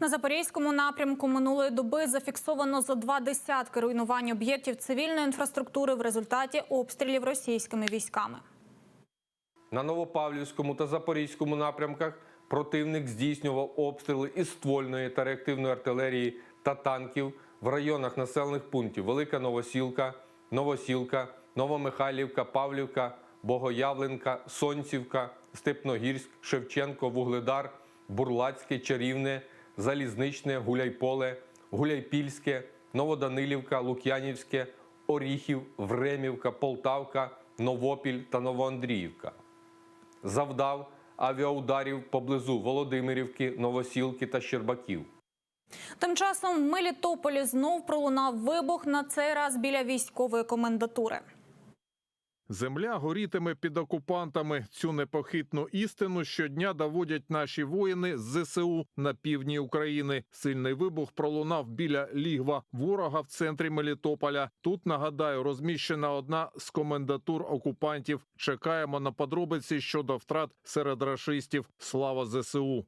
На запорізькому напрямку минулої доби зафіксовано за два десятки руйнувань об'єктів цивільної інфраструктури в результаті обстрілів російськими військами. На Новопавлівському та Запорізькому напрямках противник здійснював обстріли із ствольної та реактивної артилерії та танків в районах населених пунктів Велика Новосілка, Новосілка, Новомихайлівка, Павлівка, Богоявленка, Сонцівка, Степногірськ, Шевченко, Вугледар, Бурлацьке, Чарівне, Залізничне, Гуляйполе, Гуляйпільське, Новоданилівка, Лук'янівське, Оріхів, Времівка, Полтавка, Новопіль та Новоандріївка. Завдав авіаударів поблизу Володимирівки, Новосілки та Щербаків. Тим часом в Мелітополі знов пролунав вибух на цей раз біля військової комендатури. Земля горітиме під окупантами. Цю непохитну істину щодня доводять наші воїни з ЗСУ на півдні України. Сильний вибух пролунав біля лігва ворога в центрі Мелітополя. Тут нагадаю, розміщена одна з комендатур окупантів. Чекаємо на подробиці щодо втрат серед рашистів. Слава ЗСУ.